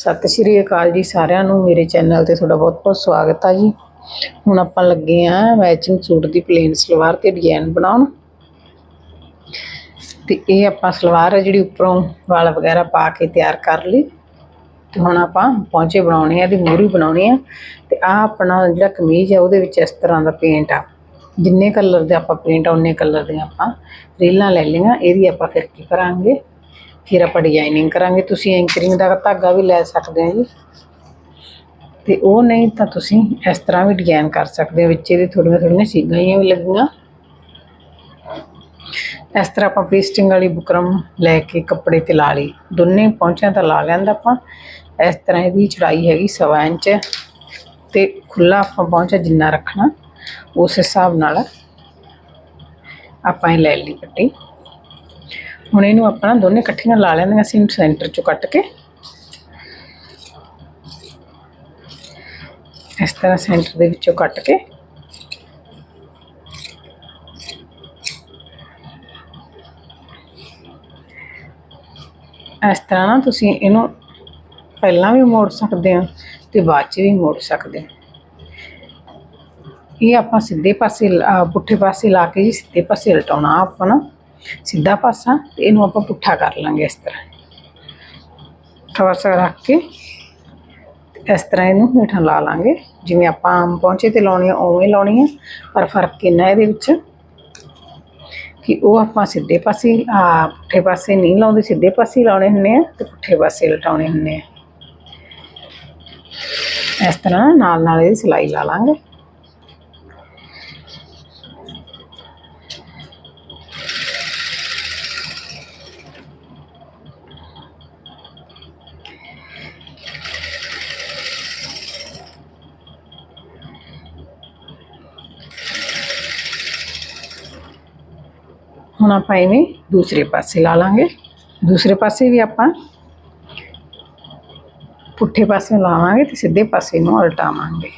ਸਤਿ ਸ਼੍ਰੀ ਅਕਾਲ ਜੀ ਸਾਰਿਆਂ ਨੂੰ। ਮੇਰੇ ਚੈਨਲ ਤੇ ਤੁਹਾਡਾ ਬਹੁਤ-ਬਹੁਤ ਸਵਾਗਤ ਆ ਜੀ। ਹੁਣ ਆਪਾਂ ਲੱਗੇ ਆ ਮੈਚਿੰਗ ਸੂਟ ਦੀ ਪਲੇਨ ਸਲਵਾਰ ਤੇ ਡਿਜ਼ਾਈਨ ਬਣਾਉਣ। ਤੇ ਇਹ ਆਪਾਂ ਸਲਵਾਰ ਹੈ ਜਿਹੜੀ ਉੱਪਰੋਂ ਵਾਲ ਵਗੈਰਾ ਪਾ ਕੇ ਤਿਆਰ ਕਰ ਲਈ। ਤੇ ਹੁਣ ਆਪਾਂ ਪੌਂਚੇ ਬਣਾਉਣੇ ਆ ਦੀ ਮੂਰੀ ਬਣਾਉਣੀ ਆ। ਤੇ ਆ ਆਪਣਾ ਜਿਹੜਾ ਕਮੀਜ਼ ਆ ਉਹਦੇ ਵਿੱਚ ਇਸ ਤਰ੍ਹਾਂ ਦਾ ਪੇਂਟ ਆ। ਜਿੰਨੇ ਕਲਰ ਦੇ ਆਪਾਂ ਪੇਂਟ ਆ, ਉਹਨੇ ਕਲਰ ਦੀਆਂ ਆਪਾਂ ਰੀਲਾਂ ਲੈ ਲਈਆਂ। ਇਹਦੀ ਆਪਾਂ ਫਿਰ ਕੀ ਕਰਾਂਗੇ ਫਿਰ ਆਪਾਂ ਡਿਜ਼ਾਈਨਿੰਗ ਕਰਾਂਗੇ। ਤੁਸੀਂ ਐਂਕਰਿੰਗ ਦਾ ਧਾਗਾ ਵੀ ਲੈ ਸਕਦੇ ਹੋ ਜੀ। ਤੇ ਉਹ ਨਹੀਂ ਤਾਂ ਤੁਸੀਂ ਇਸ ਤਰ੍ਹਾਂ ਵੀ ਡਿਜ਼ਾਈਨ ਕਰ ਸਕਦੇ ਹੋ। ਵਿੱਚ ਇਹਦੇ ਥੋੜੀਆਂ ਥੋੜੀਆਂ ਸੀਗਾਂ ਹੀ ਵੀ ਲੱਗੀਆਂ। ਇਸ ਤਰ੍ਹਾਂ ਆਪਾਂ ਪੇਸਟਿੰਗ ਵਾਲੀ ਬੁਕਰਮ ਲੈ ਕੇ ਕੱਪੜੇ ਤੇ ਲਾ ਲਈ। ਦੋਨੇ ਪਹੁੰਚਿਆਂ ਤਾਂ ਲਾ ਲੈਂਦਾ ਆਪਾਂ। ਇਸ ਤਰ੍ਹਾਂ ਇਹਦੀ ਚੜਾਈ ਹੈਗੀ ਸਵਾ ਇੰਚ। ਤੇ ਖੁੱਲਾ ਆਪਾਂ ਪਹੁੰਚਾ ਜਿੰਨਾ ਰੱਖਣਾ, ਉਸ ਹਿਸਾਬ ਨਾਲ ਆਪਾਂ ਇਹ ਲੈ ਲਈ ਪੱਟੀ। ਹੁਣ ਇਹਨੂੰ ਆਪਾਂ ਦੋਨੇ ਇਕੱਠੀਆਂ ਲਾ ਲੈਂਦੀਆਂ ਸੀ ਸੈਂਟਰ ਚੋਂ ਕੱਟ ਕੇ। ਇਸ ਤਰ੍ਹਾਂ ਸੈਂਟਰ ਦੇ ਵਿੱਚੋਂ ਕੱਟ ਕੇ। ਇਸ ਤਰ੍ਹਾਂ ਨਾ ਤੁਸੀਂ ਇਹਨੂੰ ਪਹਿਲਾਂ ਵੀ ਮੋੜ ਸਕਦੇ ਹੋ ਤੇ ਬਾਅਦ ਚ ਵੀ ਮੋੜ ਸਕਦੇ ਹੋ। ਇਹ ਆਪਾਂ ਸਿੱਧੇ ਪਾਸੇ ਪੁੱਠੇ ਪਾਸੇ ਲਾ ਕੇ ਜੀ, ਸਿੱਧੇ ਪਾਸੇ ਲਟਾਉਣਾ ਆਪਾਂ ਨਾ। ਸਿੱਧਾ ਪਾਸਾ ਤੇ ਇਹਨੂੰ ਆਪਾਂ ਪੁੱਠਾ ਕਰ ਲਾਂਗੇ ਇਸ ਤਰ੍ਹਾਂ। ਪੁੱਠਾ ਪਾਸਾ ਰੱਖ ਕੇ ਇਸ ਤਰ੍ਹਾਂ ਇਹਨੂੰ ਹੇਠਾਂ ਲਾ ਲਾਂਗੇ। ਜਿਵੇਂ ਆਪਾਂ ਆਮ ਪਹੁੰਚੇ ਤੇ ਲਾਉਣੀ ਆ, ਉਵੇਂ ਲਾਉਣੀ ਆ। ਪਰ ਫ਼ਰਕ ਕਿੰਨਾ ਇਹਦੇ ਵਿੱਚ ਕਿ ਉਹ ਆਪਾਂ ਸਿੱਧੇ ਪਾਸੇ, ਆ ਪੁੱਠੇ ਪਾਸੇ ਨਹੀਂ ਲਾਉਂਦੇ, ਸਿੱਧੇ ਪਾਸੇ ਲਾਉਣੇ ਹੁੰਦੇ ਆ ਤੇ ਪੁੱਠੇ ਪਾਸੇ ਲਟਾਉਣੇ ਹੁੰਦੇ ਆ। ਇਸ ਤਰ੍ਹਾਂ ਨਾਲ ਨਾਲ ਇਹਦੀ ਸਿਲਾਈ ਲਾ ਲਾਂਗੇ। ਹੁਣ ਆਪਾਂ ਇਵੇਂ ਦੂਸਰੇ ਪਾਸੇ ਲਾ ਲਾਂਗੇ। ਦੂਸਰੇ ਪਾਸੇ ਵੀ ਆਪਾਂ ਪੁੱਠੇ ਪਾਸੇ ਲਾਵਾਂਗੇ ਤੇ ਸਿੱਧੇ ਪਾਸੇ ਨੂੰ ਉਲਟਾਵਾਂਗੇ।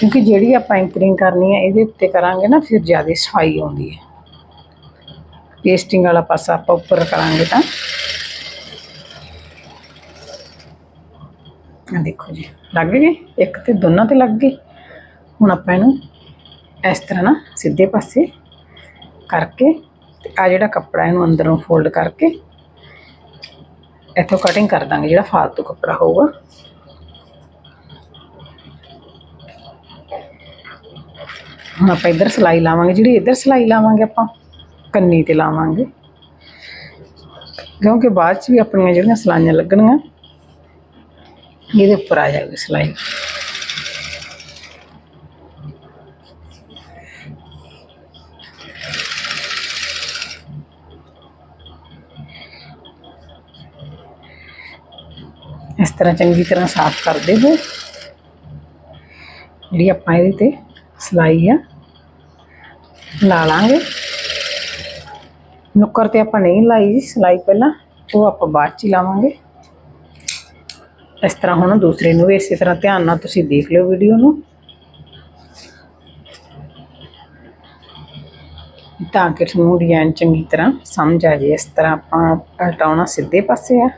ਕਿਉਂਕਿ ਜਿਹੜੀ ਆਪਾਂ ਐਂਕਰਿੰਗ ਕਰਨੀ ਹੈ, ਇਹਦੇ ਉੱਤੇ ਕਰਾਂਗੇ ਨਾ, ਫਿਰ ਜ਼ਿਆਦਾ ਸਫ਼ਾਈ ਆਉਂਦੀ ਹੈ। ਪੇਸਟਿੰਗ ਵਾਲਾ ਪਾਸਾ ਆਪਾਂ ਉੱਪਰ ਕਰਾਂਗੇ ਤਾਂ। ਆ ਦੇਖੋ ਜੀ, ਲੱਗ ਗਏ? ਇੱਕ ਤੇ ਦੋਨਾਂ ਤੇ ਲੱਗ ਗਏ। ਹੁਣ ਆਪਾਂ ਇਹਨੂੰ ਇਸ ਤਰ੍ਹਾਂ ਨਾ ਸਿੱਧੇ ਪਾਸੇ ਕਰਕੇ ਤੇ ਆ ਜਿਹੜਾ ਕੱਪੜਾ ਇਹਨੂੰ ਅੰਦਰੋਂ ਫੋਲਡ ਕਰਕੇ ਇੱਥੋਂ ਕਟਿੰਗ ਕਰ ਦਾਂਗੇ, ਜਿਹੜਾ ਫਾਲਤੂ ਕੱਪੜਾ ਹੋਊਗਾ। ਹੁਣ ਆਪਾਂ ਇੱਧਰ ਸਿਲਾਈ ਲਾਵਾਂਗੇ, ਜਿਹੜੀ ਇੱਧਰ ਸਿਲਾਈ ਲਾਵਾਂਗੇ ਆਪਾਂ। ਕੰਨੀ ਤੇ ਲਾਵਾਂਗੇ। ਕਿਉਂਕਿ ਬਾਅਦ ਚ ਵੀ ਆਪਣੀਆਂ ਜਿਹੜੀਆਂ ਸਲਾਈਆਂ ਲੱਗਣੀਆਂ ਇਹਦੇ ਉੱਪਰ ਆ ਜਾਊਗੀ ਸਿਲਾਈ। ਇਸ ਤਰ੍ਹਾਂ ਚੰਗੀ ਤਰ੍ਹਾਂ ਸਾਫ਼ ਕਰਦੇ ਹੋਏ ਜਿਹੜੀ ਆਪਾਂ ਇਹਦੇ ਤੇ ਸਿਲਾਈ ਆ, ਲਾ ਲਾਂਗੇ। ਨੁੱਕਰ ਤੇ ਆਪਾਂ ਨਹੀਂ ਲਾਈ ਜੀ, ਸਿਲਾਈ ਪਹਿਲਾਂ, ਉਹ ਆਪਾਂ ਬਾਅਦ ਚ ਹੀ ਲਾਵਾਂਗੇ। ਇਸ ਤਰ੍ਹਾਂ ਹੁਣ ਦੂਸਰੇ ਨੂੰ ਵੀ ਇਸੇ ਤਰ੍ਹਾਂ ਧਿਆਨ ਨਾਲ ਤੁਸੀਂ ਦੇਖ ਲਿਓ ਵੀਡੀਓ ਨੂੰ। ਤਾਂ ਕਿ ਤੁਹਾਨੂੰ ਡਿਜ਼ਾਈਨ ਚੰਗੀ ਤਰ੍ਹਾਂ ਸਮਝ ਆ ਜੇ ਇਸ ਤਰ੍ਹਾਂ ਆਪਾਂ ਪਲਟਾਉਣਾ ਸਿੱਧੇ ਪਾਸੇ ਆ।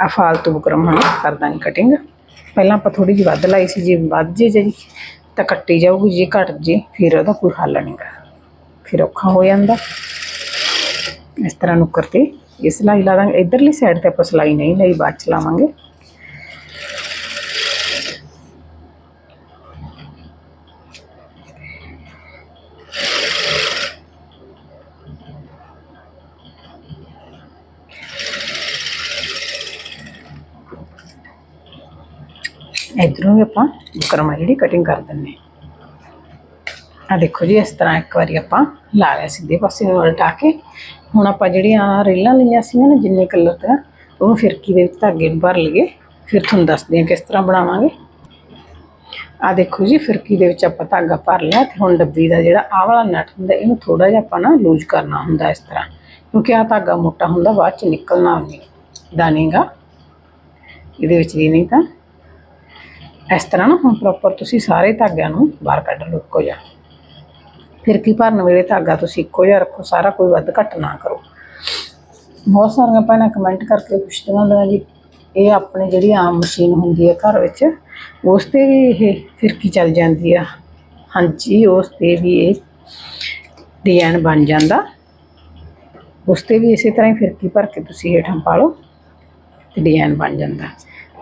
ਆ ਫਾਲਤੂ ਬੁਕਰਮ ਹੁਣ ਕਰ ਦਾਂਗੇ ਕਟਿੰਗ ਪਹਿਲਾਂ ਆਪਾਂ ਥੋੜੀ ਜਿਹੀ ਵੱਧ ਲਾਈ ਸੀ, ਜੇ ਵੱਧ ਜੇ ਜੀ ਤਾਂ ਕੱਟੀ ਜਾਊਗੀ, ਜੇ ਘਟ ਜੇ, ਫਿਰ ਉਹਦਾ ਕੋਈ ਹੱਲ ਨਹੀਂਗਾ ਫਿਰ ਔਖਾ ਹੋ ਜਾਂਦਾ ਇਸ ਤਰ੍ਹਾਂ ਨੁੱਕਰ ਤੇ ਇਹ ਸਿਲਾਈ ਲਾ ਦਾਂਗੇ ਇਧਰਲੀ ਸਾਈਡ ਤੇ ਆਪਾਂ ਸਿਲਾਈ ਨਹੀਂ ਲਈ ਬਾਅਦ ਚ ਲਾਵਾਂਗੇ ਇਧਰੋਂ ਵੀ ਆਪਾਂ ਬੁਕਰਮਾ ਜਿਹੜੀ ਕਟਿੰਗ ਕਰ ਦਿੰਨੇ ਆ ਦੇਖੋ ਜੀ, ਇਸ ਤਰ੍ਹਾਂ ਇੱਕ ਵਾਰੀ ਆਪਾਂ ਲਾ ਲਿਆ ਸਿੱਧੇ ਪਾਸੇ ਨੂੰ ਉਲਟਾ ਕੇ। ਹੁਣ ਆਪਾਂ ਜਿਹੜੀਆਂ ਰੇਲਾਂ ਲਈਆਂ ਸੀਗੀਆਂ ਨਾ, ਜਿੰਨੇ ਕਲਰ 'ਤੇ ਉਹਨੂੰ ਫਿਰਕੀ ਦੇ ਵਿੱਚ ਧਾਗੇ ਨੂੰ ਭਰ ਲਈਏ। ਫਿਰ ਤੁਹਾਨੂੰ ਦੱਸਦੇ ਹਾਂ ਕਿਸ ਤਰ੍ਹਾਂ ਬਣਾਵਾਂਗੇ। ਆ ਦੇਖੋ ਜੀ, ਫਿਰਕੀ ਦੇ ਵਿੱਚ ਆਪਾਂ ਧਾਗਾ ਭਰ ਲਿਆ ਤੇ ਹੁਣ ਡੱਬੀ ਦਾ ਜਿਹੜਾ ਆਹ ਵਾਲਾ ਨਟ ਹੁੰਦਾ, ਇਹਨੂੰ ਥੋੜਾ ਜਿਹਾ ਆਪਾਂ ਨਾ ਲੂਜ਼ ਕਰਨਾ ਹੁੰਦਾ ਇਸ ਤਰ੍ਹਾਂ। ਕਿਉਂਕਿ ਆ ਧਾਗਾ ਮੋਟਾ ਹੁੰਦਾ, ਬਾਅਦ ਚ ਨਿਕਲਣਾ ਨਹੀਂ। ਦਾਣੇਗਾ ਇਹਦੇ ਵਿੱਚ ਦੀ ਨਹੀਂ ਤਾਂ। ਇਸ ਤਰ੍ਹਾਂ ਨਾ ਹੁਣ ਪ੍ਰੋਪਰ ਤੁਸੀਂ ਸਾਰੇ ਧਾਗਿਆਂ ਨੂੰ ਬਾਹਰ ਕੱਢ ਲਓ ਇੱਕੋ ਜਿਹਾ। ਫਿਰ ਕੀ ਭਰਨ ਵੇਲੇ ਧਾਗਾ ਤੁਸੀਂ ਇੱਕੋ ਜਿਹਾ ਰੱਖੋ, ਸਾਰਾ ਕੋਈ ਵੱਧ ਘੱਟ ਨਾ ਕਰੋ। ਬਹੁਤ ਸਾਰੀਆਂ ਭੈਣਾਂ ਕਮੈਂਟ ਕਰਕੇ ਪੁੱਛਦੀਆਂ ਹੁੰਦੀਆਂ ਜੀ, ਇਹ ਆਪਣੇ ਜਿਹੜੀ ਆਮ ਮਸ਼ੀਨ ਹੁੰਦੀ ਹੈ ਘਰ ਵਿੱਚ, ਉਸ ਤੇ ਵੀ ਇਹ ਫਿਰਕੀ ਚੱਲ ਜਾਂਦੀ ਆ? ਹਾਂਜੀ, ਉਸ ਤੇ ਵੀ ਇਹ ਡਿਜ਼ਾਈਨ ਬਣ ਜਾਂਦਾ। ਉਸ ਤੇ ਵੀ ਇਸੇ ਤਰ੍ਹਾਂ ਹੀ ਫਿਰਕੀ ਭਰ ਕੇ ਤੁਸੀਂ ਹੇਠਾਂ ਪਾ ਲਓ ਤੇ ਡਿਜ਼ਾਈਨ ਬਣ ਜਾਂਦਾ।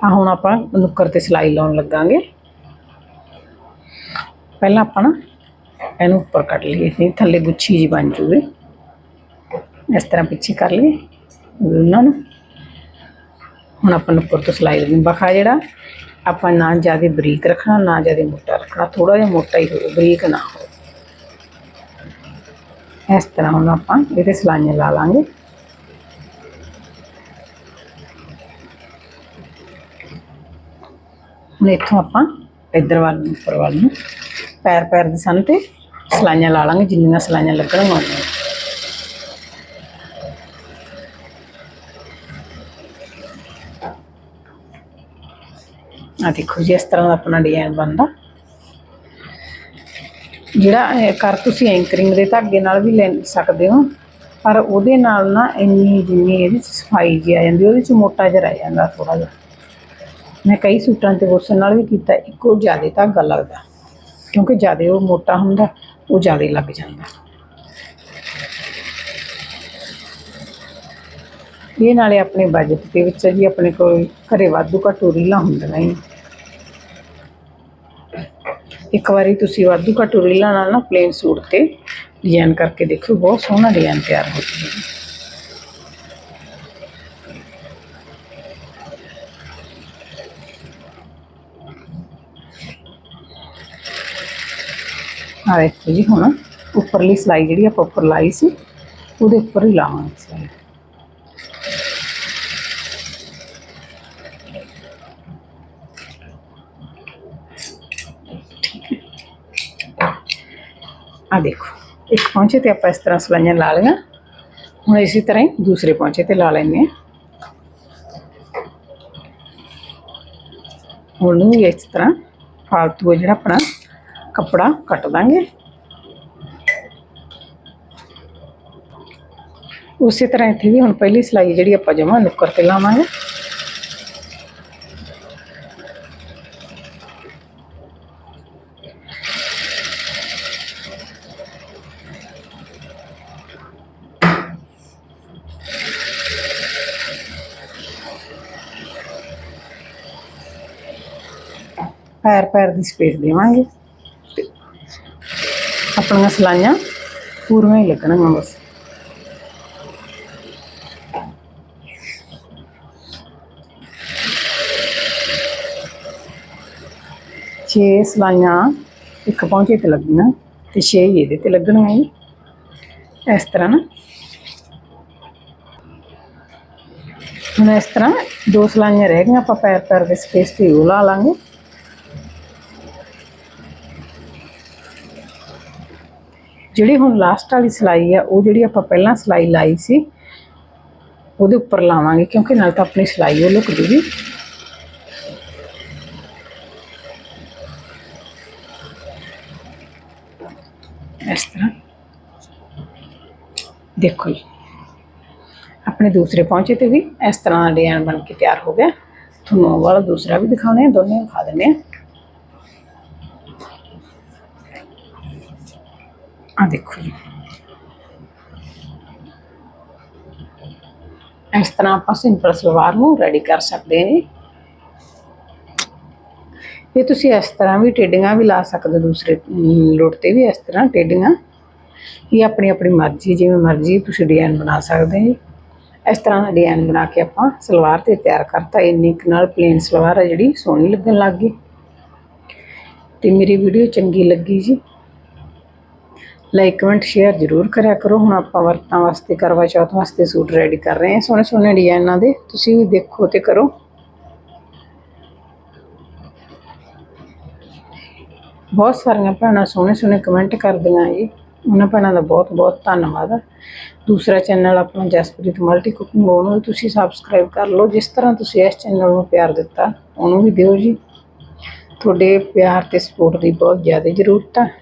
ਆ ਹੁਣ ਆਪਾਂ ਨੁੱਕਰ ਤੇ ਸਿਲਾਈ ਲਾਉਣ ਲੱਗਾਂਗੇ। ਪਹਿਲਾਂ ਆਪਾਂ ਨਾ ਇਹਨੂੰ ਉੱਪਰ ਕੱਢ ਲਈਏ ਨਹੀਂ ਥੱਲੇ ਗੁੱਛੀ ਜੀ ਬਣ ਜੂਗੀ। ਇਸ ਤਰ੍ਹਾਂ ਪਿੱਛੇ ਕਰ ਲਈਏ ਉਹਨਾਂ ਨੂੰ। ਹੁਣ ਆਪਾਂ ਨੂੰ ਉੱਪਰ ਤੋਂ ਸਿਲਾਈ ਲਗਾਉਣੀ ਬਖਾ ਜਿਹੜਾ, ਆਪਾਂ ਨਾ ਜ਼ਿਆਦਾ ਬਰੀਕ ਰੱਖਣਾ, ਨਾ ਜ਼ਿਆਦਾ ਮੋਟਾ ਰੱਖਣਾ ਥੋੜਾ ਜਿਹਾ ਮੋਟਾ ਹੀ ਹੋਵੇ, ਬਰੀਕ ਨਾ ਹੋਵੇ। ਇਸ ਤਰ੍ਹਾਂ ਹੁਣ ਆਪਾਂ ਇਹਦੇ ਸਲਾਈਆਂ ਲਾ ਲਾਂਗੇ। ਹੁਣ ਇੱਥੋਂ ਆਪਾਂ ਇੱਧਰ ਵੱਲ ਨੂੰ, ਉੱਪਰ ਵੱਲ ਨੂੰ ਪੈਰ ਪੈਰ ਦੇ ਸਨ ਤੇ ਸਲਾਈਆਂ ਲਾ ਲਾਂਗੇ, ਜਿੰਨੀਆਂ ਸਲਾਈਆਂ ਲੱਗਣਗੀਆਂ ਉਨੀਆਂ ਆ ਦੇਖੋ ਜੀ, ਇਸ ਤਰ੍ਹਾਂ ਦਾ ਆਪਣਾ ਡਿਜ਼ਾਈਨ ਬਣਦਾ। ਜਿਹੜਾ ਇਹ ਕਰ ਤੁਸੀਂ ਐਂਕਰਿੰਗ ਦੇ ਧਾਗੇ ਨਾਲ ਵੀ ਲੈ ਸਕਦੇ ਹੋ, ਪਰ ਉਹਦੇ ਨਾਲ ਨਾ ਇੰਨੀ ਜਿੰਨੀ ਇਹਦੇ ਚ ਸਫ਼ਾਈ ਜੀ ਆ ਜਾਂਦੀ, ਉਹਦੇ ਚ ਮੋਟਾ ਜਿਹਾ ਰਹਿ ਜਾਂਦਾ ਥੋੜਾ ਜਿਹਾ। ਮੈਂ ਕਈ ਸੂਟਾਂ ਤੇ ਉਸ ਨਾਲ ਵੀ ਕੀਤਾ, ਇੱਕੋ ਜ਼ਿਆਦਾ ਧਾਗਾ ਲੱਗਦਾ। ਕਿਉਂਕਿ ਜ਼ਿਆਦਾ ਉਹ ਮੋਟਾ ਹੁੰਦਾ, ਉਹ ਜ਼ਿਆਦਾ ਲੱਗ ਜਾਂਦਾ। ਇਹ ਨਾਲੇ ਆਪਣੇ ਬਜਟ ਦੇ ਵਿੱਚ ਜੀ, ਆਪਣੇ ਕੋਲ ਘਰੇ ਵਾਧੂ ਘੱਟੂ ਰੀਲਾਂ ਹੁੰਦੀਆਂ ਨੇ ਇੱਕ ਵਾਰੀ ਤੁਸੀਂ ਵਾਧੂ ਘੱਟੂ ਰੀਲਾਂ ਨਾਲ ਨਾ ਪਲੇਨ ਸੂਟ ਤੇ ਡਿਜ਼ਾਈਨ ਕਰਕੇ ਦੇਖੋ ਬਹੁਤ ਸੋਹਣਾ ਡਿਜ਼ਾਈਨ ਤਿਆਰ ਹੋ ਜੂਗਾ ਆ ਦੇਖੋ ਜੀ ਹੁਣ ਉੱਪਰਲੀ ਸਲਾਈ ਜਿਹੜੀ ਆਪਾਂ ਉੱਪਰ ਲਾਈ ਸੀ, ਉਹਦੇ ਉੱਪਰ ਹੀ ਲਾਵਾਂਗੇ ਸਲਾਈ। ਆ ਦੇਖੋ, ਇੱਕ ਪਹੁੰਚੇ ਤੇ ਆਪਾਂ ਇਸ ਤਰ੍ਹਾਂ ਸਲਾਈਆਂ ਲਾ ਲਈਆਂ। ਹੁਣ ਇਸੇ ਤਰ੍ਹਾਂ ਹੀ ਦੂਸਰੇ ਪਹੁੰਚੇ ਤੇ ਲਾ ਲੈਂਦੇ ਹਾਂ। ਹੁਣ ਵੀ ਇਸ ਤਰ੍ਹਾਂ ਫਾਲਤੂ ਜਿਹੜਾ ਆਪਣਾ ਕੱਪੜਾ ਕੱਟ ਦਾਂਗੇ। ਉਸੇ ਤਰ੍ਹਾਂ ਇੱਥੇ ਵੀ ਹੁਣ ਪਹਿਲੀ ਸਲਾਈ ਜਿਹੜੀ ਆਪਾਂ ਜਮਾ ਨੁੱਕਰ ਤੇ ਲਾਵਾਂਗੇ। ਪੈਰ ਪੈਰ ਦੀ ਸਪੇਸ ਦੇਵਾਂਗੇ। ਆਪਣੀਆਂ ਸਲਾਈਆਂ ਪੂਰੀਆਂ ਹੀ ਲੱਗਣਗੀਆਂ ਬਸ ਛੇ ਸਲਾਈਆਂ ਇੱਕ ਪੌਂਚੇ ਤੇ ਲੱਗੀਆਂ ਤੇ ਛੇ ਹੀ ਇਹਦੇ ਤੇ ਲੱਗਣਗੀਆਂ ਜੀ ਇਸ ਤਰ੍ਹਾਂ ਨਾ ਹੁਣ ਇਸ ਤਰ੍ਹਾਂ ਦੋ ਸਲਾਈਆਂ ਰਹਿ ਗਈਆਂ ਆਪਾਂ ਪੈਰ ਪੈਰ ਦੇ ਸਪੇਸ ਤੇ ਉਹ ਲਾ ਲਾਂਗੇ ਜਿਹੜੀ ਹੁਣ ਲਾਸਟ ਵਾਲੀ ਸਲਾਈ ਆ, ਉਹ ਜਿਹੜੀ ਆਪਾਂ ਪਹਿਲਾਂ ਸਲਾਈ ਲਾਈ ਸੀ, ਉਹਦੇ ਉੱਪਰ ਲਾਵਾਂਗੇ, ਕਿਉਂਕਿ ਨਾਲ ਤਾਂ ਆਪਣੀ ਸਲਾਈ ਉਹ ਲੁਕ ਜੂਗੀ। ਇਸ ਤਰ੍ਹਾਂ। ਦੇਖੋ ਜੀ, ਆਪਣੇ ਦੂਸਰੇ ਪਹੁੰਚੇ ਤੇ ਵੀ ਇਸ ਤਰ੍ਹਾਂ ਦਾ ਡਿਜ਼ਾਈਨ ਬਣ ਕੇ ਤਿਆਰ ਹੋ ਗਿਆ। ਤੁਹਾਨੂੰ ਉਹ ਵਾਲਾ ਦੂਸਰਾ ਵੀ ਦਿਖਾਉਣੇ ਆ, ਦੋਨੇ ਦਿਖਾ ਦਿੰਦੇ ਆ। ਆ ਦੇਖੋ ਜੀ ਇਸ ਤਰ੍ਹਾਂ ਆਪਾਂ ਸਿੰਪਲ ਸਲਵਾਰ ਨੂੰ ਰੈਡੀ ਕਰ ਸਕਦੇ ਹਾਂ ਜੀ ਇਹ ਤੁਸੀਂ ਇਸ ਤਰ੍ਹਾਂ ਵੀ ਟੇਡੀਆਂ ਵੀ ਲਾ ਸਕਦੇ ਹੋ ਦੂਸਰੇ ਅਮ, ਲੋਟ ਤੇ ਵੀ ਇਸ ਤਰ੍ਹਾਂ ਟੇਡੀਆਂ ਇਹ ਆਪਣੀ ਆਪਣੀ ਮਰਜ਼ੀ ਜਿਵੇਂ ਮਰਜ਼ੀ ਤੁਸੀਂ ਡਿਜ਼ਾਈਨ ਬਣਾ ਸਕਦੇ ਹੋ ਜੀ ਇਸ ਤਰ੍ਹਾਂ ਦਾ ਡਿਜ਼ਾਈਨ ਬਣਾ ਕੇ ਆਪਾਂ ਸਲਵਾਰ ਤੇ ਤਿਆਰ ਕਰਤਾ ਇੰਨੀ ਕੁ ਨਾਲ ਪਲੇਨ ਸਲਵਾਰ ਹੈ ਜਿਹੜੀ ਸੋਹਣੀ ਲੱਗਣ ਲੱਗ ਗਈ ਤੇ ਮੇਰੀ ਵੀਡੀਓ ਚੰਗੀ ਲੱਗੀ ਜੀ ਲਾਈਕ ਕਮੈਂਟ ਸ਼ੇਅਰ ਜ਼ਰੂਰ ਕਰਿਆ ਕਰੋ। ਹੁਣ ਆਪਾਂ ਵਰਤਾਂ ਵਾਸਤੇ ਕਰਵਾ ਚੌਥ ਵਾਸਤੇ ਸੂਟ ਰੈਡੀ ਕਰ ਰਹੇ ਹਾਂ। ਸੋਹਣੇ ਸੋਹਣੇ ਡਿਜ਼ਾਈਨਾਂ ਦੇ। ਤੁਸੀਂ ਵੀ ਦੇਖੋ ਤੇ ਕਰੋ। ਬਹੁਤ ਸਾਰੀਆਂ ਭੈਣਾਂ ਸੋਹਣੇ ਸੋਹਣੇ ਕਮੈਂਟ ਕਰਦੀਆਂ ਜੀ ਉਹਨਾਂ ਭੈਣਾਂ ਦਾ ਬਹੁਤ ਬਹੁਤ ਧੰਨਵਾਦ। ਦੂਸਰਾ ਚੈਨਲ ਆਪਣਾ ਜਸਪ੍ਰੀਤ ਮਲਟੀ ਕੁਕਿੰਗ ਉਹਨੂੰ ਵੀ ਤੁਸੀਂ ਸਬਸਕ੍ਰਾਈਬ ਕਰ ਲਓ। ਜਿਸ ਤਰ੍ਹਾਂ ਤੁਸੀਂ ਇਸ ਚੈਨਲ ਨੂੰ ਪਿਆਰ ਦਿੱਤਾ, ਉਹਨੂੰ ਵੀ ਦਿਓ ਜੀ। ਤੁਹਾਡੇ ਪਿਆਰ ਤੇ ਸਪੋਰਟ ਦੀ ਬਹੁਤ ਜ਼ਿਆਦਾ ਜ਼ਰੂਰਤ ਹੈ